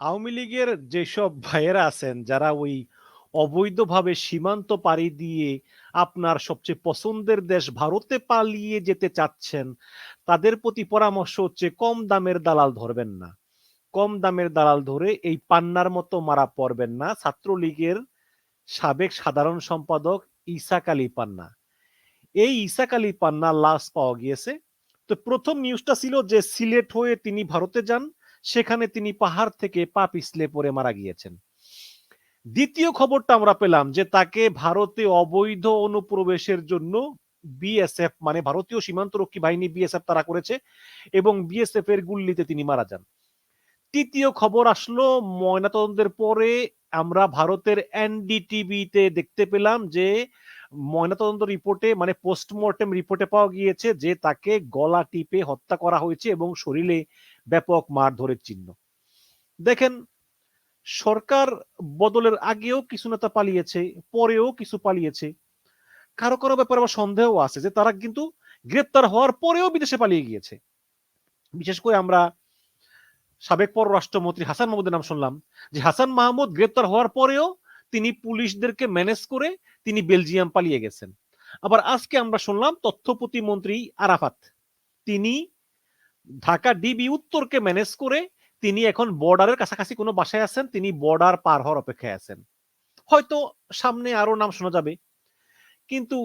আওয়ামী লীগের যেসব ভাইয়েরা আছেন, যারা ওই অবৈধভাবে সীমান্ত পাড়ি দিয়ে আপনার সবচেয়ে পছন্দের দেশ ভারতে পালিয়ে যেতে চাচ্ছেন, তাদের প্রতি পরামর্শ হচ্ছে কম দামের দালাল ধরবেন না। কম দামের দালাল ধরে এই পান্নার মতো মারা পড়বেন না। ছাত্রলীগের সাবেক সাধারণ সম্পাদক ইসাক আলী পান্না। এই ইসাক আলী পান্না লাশ পাওয়া গিয়েছে। তো প্রথম নিউজটা ছিল যে সিলেট হয়ে তিনি ভারতে যান। সেখানে তিনি পাহাড় থেকে পা পিছলে পড়ে মারা গিয়েছেন। দ্বিতীয় খবরটা আমরা পেলাম যে তাকে ভারতে অবৈধ অনুপ্রবেশের জন্য বিএসএফ মানে ভারতীয় সীমান্তরক্ষী বাহিনী বিএসএফ তারা করেছে এবং বিএসএফ এর গুল্লিতে তিনি মারা যান। তৃতীয় খবর আসলো, ময়নাতদন্তের পরে আমরা ভারতের এনডিটিভিতে দেখতে পেলাম যে ময়নাতদন্ত রিপোর্টে মানে পোস্টমর্টেম রিপোর্টে পাওয়া গিয়েছে যে তাকে গলা টিপে হত্যা করা হয়েছে এবং শরীরে ব্যাপক মারধরের চিহ্ন। দেখেন, সরকার বদলের আগেও কিছু নেতা পালিয়েছে, পরেও কিছু পালিয়েছে। কারও কারও ব্যাপারে আবার সন্দেহ আছে যে, তারা কিন্তু গ্রেপ্তার হওয়ার পরেও বিদেশে পালিয়ে গিয়েছে। বিশেষ করে আমরা সাবেক পররাষ্ট্রমন্ত্রী হাসান মাহমুদের নাম শুনলাম, যে হাসান মাহমুদ গ্রেপ্তার হওয়ার পরেও তিনি পুলিশদেরকে ম্যানেজ করে তিনি বেলজিয়াম পালিয়ে গেছেন। আবার আজকে আমরা শুনলাম তথ্য প্রতিমন্ত্রী আরাফাত। তিনি ঢাকা ডিবি উত্তরকে ম্যানেজ করে তিনি এখন বর্ডারের কাছাকাছি কোনো বাসায় আছেন, তিনি বর্ডার পার হওয়ার অপেক্ষায় আছেন। হয়তো সামনে আরও নাম শোনা যাবে। কিন্তু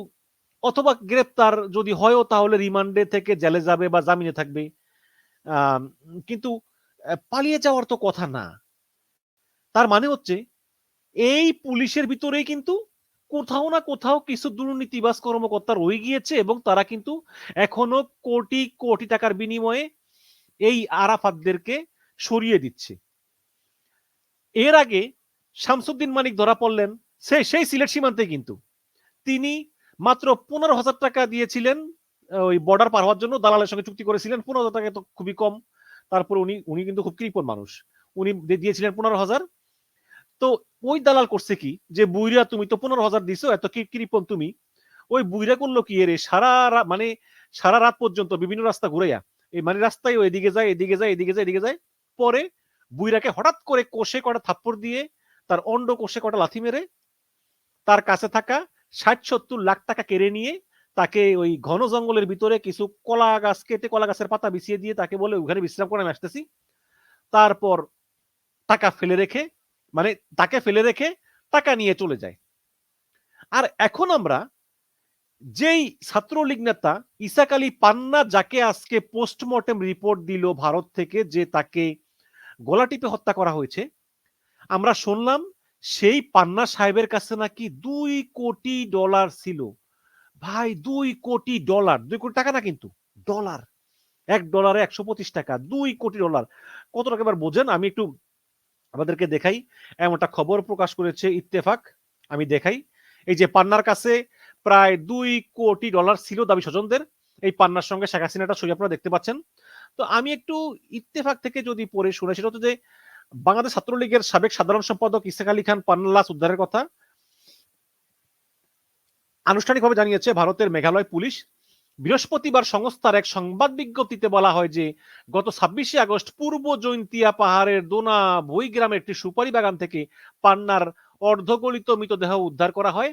অথবা গ্রেপ্তার যদি হয়ও তাহলে রিমান্ডে থেকে জেলে যাবে বা জামিনে থাকবে। কিন্তু পালিয়ে যাওয়ার তো কথা না। তার মানে হচ্ছে, এই পুলিশের ভিতরেই কিন্তু কোথাও না কোথাও কিছু দুর্নীতিবাস কর্মকর্তা রয়ে গিয়েছে এবং তারা কিন্তু এখনও কোটি কোটি টাকার বিনিময়ে এই আরাফাতদেরকে সরিয়ে দিচ্ছে। এর আগে শামসুদ্দিন মানিক ধরা পড়লেন, সে, সেই সিলেট সীমান্তে কিন্তু। তিনি মাত্র পনেরো হাজার টাকা দিয়েছিলেন ওই বর্ডার পার হওয়ার জন্য, দালালের সঙ্গে চুক্তি করেছিলেন। পনেরো হাজার টাকা তো খুবই কম। তারপর উনি উনি কিন্তু খুব কৃপণ মানুষ। উনি দিয়েছিলেন পনেরো হাজার। তো ওই দালাল করছে কি? যে বুইরা তুমি তো পনেরো হাজার দিছো, এত কি কৃপণ তুমি? ওই বুইরা করল কি এরে? সারা মানে সারা রাত পর্যন্ত বিভিন্ন রাস্তা ঘুরাইয়া এই মানে রাস্তায় এদিকে যায় এদিকে যায় এদিকে যায় এদিকে যায়, পরে বুইরাকে হঠাৎ করে কোষে কটা থাপ্পড় দিয়ে তার অন্ড কোষে কটা লাথি মেরে তার কাছে থাকা ষাট সত্তর লাখ টাকা কেড়ে নিয়ে তাকে ওই ঘন জঙ্গলের ভিতরে কিছু কলা গাছ কেটে কলা গাছের পাতা বিছিয়ে দিয়ে তাকে বলে, ওখানে বিশ্রাম করে আমি আসতেছি। তারপর টাকা ফেলে রেখে মানে তাকে ফেলে রেখে টাকা নিয়ে চলে যায়। আর এখন আমরা যেই ছাত্রলীগ নেতা ইসাক আলী পান্না যাকে আজকে পোস্টমর্টেম রিপোর্ট দিল ভারত থেকে যে তাকে গলা টিপে হত্যা করা হয়েছে, আমরা শুনলাম সেই পান্না সাহেবের কাছে নাকি দুই কোটি ডলার ছিল। ভাই, দুই কোটি ডলার, দুই কোটি টাকা না কিন্তু, ডলার। এক ডলারে একশো পঁচিশ টাকা, দুই কোটি ডলার। কত টাকা এবার বোঝেন? আমি একটু আমাদেরকে দেখাই। এমনটা খবর প্রকাশ করেছে ইত্তেফাক। আমি দেখাই। এই যে পান্নার কাছে প্রায় দুই কোটি ডলার ছিল দাবি স্বজনদের। এই পান্নার সঙ্গে শেখ হাসিনাটা ছবি আপনারা দেখতে পাচ্ছেন। তো আমি একটু ইত্তেফাক থেকে যদি পড়ে শুনে, সেটা হচ্ছে যে বাংলাদেশ ছাত্রলীগের সাবেক সাধারণ সম্পাদক ইসাক আলী খান পান্নালাস উদ্ধারের কথা। আনুষ্ঠানিকভাবে জানিয়েছে ভারতের মেঘালয় পুলিশ। বৃহস্পতিবার সংস্থার এক সংবাদ বিজ্ঞপ্তিতে বলা হয় যে, গত ছাব্বিশে আগস্ট পূর্ব জৈন্তিয়া পাহাড়ের দোনা বই গ্রামের একটি সুপারি বাগান থেকে পান্নার অর্ধগলিত মৃতদেহ উদ্ধার করা হয়।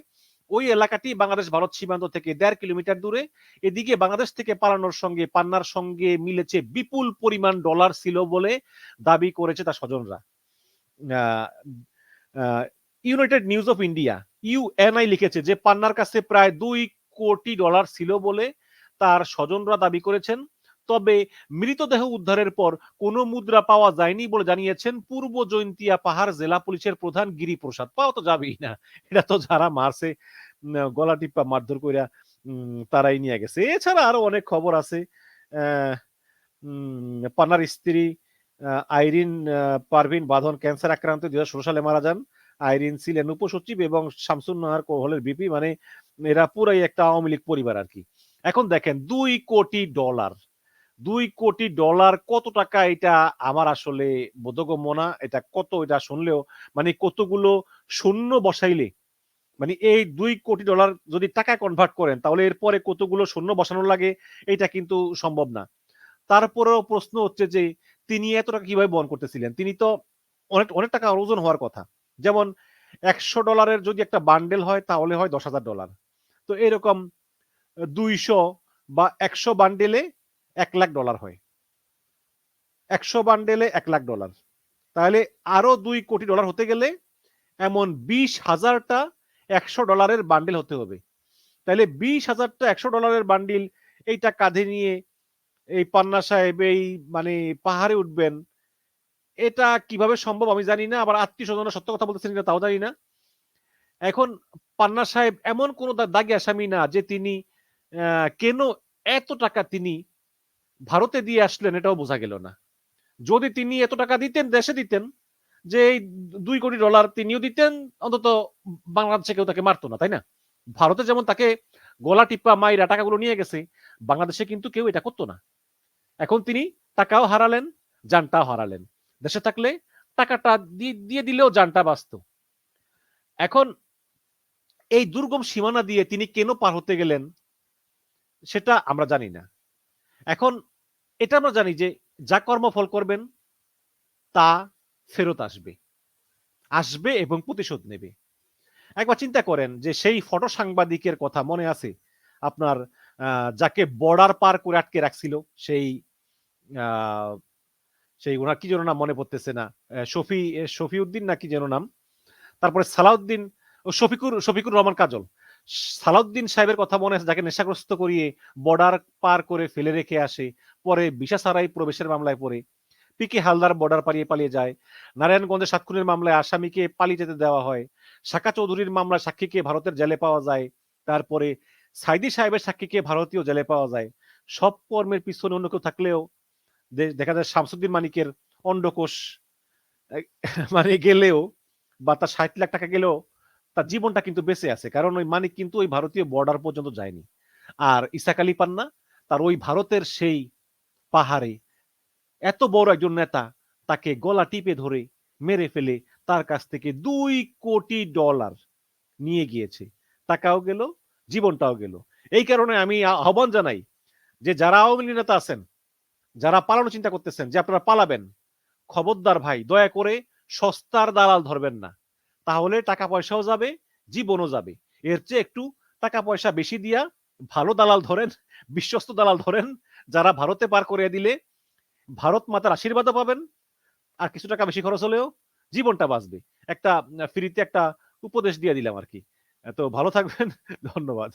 ওই এলাকাটি বাংলাদেশ ভারত সীমান্ত থেকে দেড় কিলোমিটার দূরে। এদিকে বাংলাদেশ থেকে পালানোর সঙ্গে পান্নার সঙ্গে মিলেছে বিপুল পরিমাণ ডলার ছিল বলে দাবি করেছে তার স্বজনরা। United news of India, UNI লিখেছে যে, পান্নার কাছে প্রায় দুই কোটি ডলার ছিল বলে তার স্বজনরা দাবি করেছেন। তবে মৃতদেহ উদ্ধারের পর কোনো মুদ্রা পাওয়া যায়নি বলে জানিয়েছেন পূর্ব জৈন্তিয়া পাহাড় জেলা পুলিশের প্রধান গিরিপ্রসাদ। পাওয়া তো যাবেই না। এটা তো যারা মারছে গলা টিপা মারধর কইরা তারাই নিয়ে গেছে। এছাড়া আরও অনেক খবর আছে। পান্নার স্ত্রী আইরিন পারভিন বাঁধন ক্যান্সার আক্রান্ত দুই সালে মারা যান। আইরিন ছিলেন উপসচিব এবং শামসুন নাহার হলের বিপি মানে এরা পুরাই একটা আওয়ামী লীগ পরিবার আর কি। এখন দেখেন দুই কোটি ডলার। দুই কোটি ডলার কত টাকা এটা আমার আসলে বোধগম্য না। এটা কত এটা শুনলেও মানে কতগুলো শূন্য বসাইলে। মানে এই দুই কোটি ডলার যদি টাকা কনভার্ট করেন, তাহলে এরপরে কতগুলো শূন্য বসানো লাগে এটা কিন্তু সম্ভব না। তারপরেও প্রশ্ন হচ্ছে যে, তিনি এত টাকা কীভাবে বহন করতেছিলেন? তিনি তো অনেক অনেক টাকা ওজন হওয়ার কথা। যেমন একশো ডলারের যদি একটা বান্ডেল হয়, তাহলে হয় দশ হাজার ডলার। তো এরকম দুইশো বা একশো বান্ডেলে এক লাখ ডলার হয়। একশো বান্ডেলে এক লাখ ডলার। তাহলে আরও দুই কোটি ডলার হতে গেলে এমন বিশ হাজারটা একশো ডলারের বান্ডেল হতে হবে। তাহলে বিশ হাজারটা একশো ডলারের বান্ডিল এইটা কাঁধে নিয়ে এই পান্না সাহেব, এই মানে পাহাড়ে উঠবেন, এটা কীভাবে সম্ভব আমি জানি না, আবার আত্মীয় স্বজনরা সত্য কথা বলতেছেন কিনা তাও জানি না। এখন পান্না সাহেব এমন কোন দাগি আসামি না যে তিনি কেন এত টাকা তিনি ভারতে দিয়ে আসলেন এটাও বোঝা গেল না। যদি তিনি এত টাকা দিতেন, দেশে দিতেন, যে এই দুই কোটি ডলার তিনিও দিতেন, অন্তত বাংলাদেশে কেউ তাকে মারতো না, তাই না? ভারতে যেমন তাকে গলা টিপ্পা মাইরা টাকাগুলো নিয়ে গেছে, বাংলাদেশে কিন্তু কেউ এটা করতো না। এখন তিনি টাকাও হারালেন যানটাও হারালেন। দেশে থাকলে টাকাটা দিয়ে দিলেও যানটা বাঁচত। এখন এই দুর্গম সীমানা দিয়ে তিনি কেন পার হতে গেলেন? সেটা আমরা জানি না। এখন এটা আমরা জানি যে যা কর্মফল করবেন, তা ফেরত আসবে। আসবে এবং প্রতিশোধ নেবে। একবার চিন্তা করেন যে সেই ফটো সাংবাদিকের কথা মনে আছে? আপনার যাকে বর্ডার পার করে আটকে রাখছিল, সেই সেই ওনার কি যেন নাম মনে পড়তেছে না? শফি শফিউদ্দিন না কি যেন নাম? তারপরে সালাউদ্দিন, ও শফিকুর শফিকুর রহমান কাজল। সালাউদ্দিন সাহেবের কথা মনে আছে, যাকে নেশাগ্রস্ত করিয়ে বর্ডার পার করে ফেলে রেখে আসে, পরে বিশা সারাই প্রবেশের মামলায় পড়ে। পিকে হালদার বর্ডার পালিয়ে পালিয়ে যায়। নারায়ণগঞ্জের সাতক্ষণের মামলায় আসামিকে পালিয়ে যেতে দেওয়া হয়। শাখা চৌধুরীর মামলায় সাক্ষীকে ভারতের জেলে পাওয়া যায়। তারপরে সাইদি সাহেবের সাক্ষীকে ভারতীয় জেলে পাওয়া যায়। সব কর্মের পিছনে অন্য কেউ থাকলেও দেখা যায় শামসুদ্দিন মানিকের অন্ডকোষ মানে গেলেও বা তার ষাট লাখ টাকা গেলেও তার জীবনটা কিন্তু বেঁচে আছে। কারণ ওই মানিক কিন্তু ওই ভারতীয় বর্ডার পর্যন্ত যায়নি। আর ইসাক আলী পান্না তার ওই ভারতের সেই পাহাড়ে এত বড় একজন নেতা তাকে গলা টিপে ধরে মেরে ফেলে তার কাছ থেকে দুই কোটি ডলার নিয়ে গিয়েছে। টাকাও গেল, জীবনটাও গেল। এই কারণে আমি আহ্বান জানাই যে যারা আওয়ামী লীগ নেতা আছেন, যারা পালানো চিন্তা করতেছেন, যে আপনারা পালাবেন, খবরদার ভাই, দয়া করে সস্তার দালাল ধরবেন না। তাহলে টাকা পয়সাও যাবে, জীবনও যাবে। এর চেয়ে একটু টাকা পয়সা বেশি দিয়া ভালো দালাল ধরেন, বিশ্বস্ত দালাল ধরেন, যারা ভারতে পার করে দিলে ভারত মাতার আশীর্বাদও পাবেন, আর কিছু টাকা বেশি খরচ হলেও জীবনটা বাঁচবে। একটা ফ্রিতে একটা উপদেশ দিয়ে দিলাম আর কি। তো ভালো থাকবেন, ধন্যবাদ।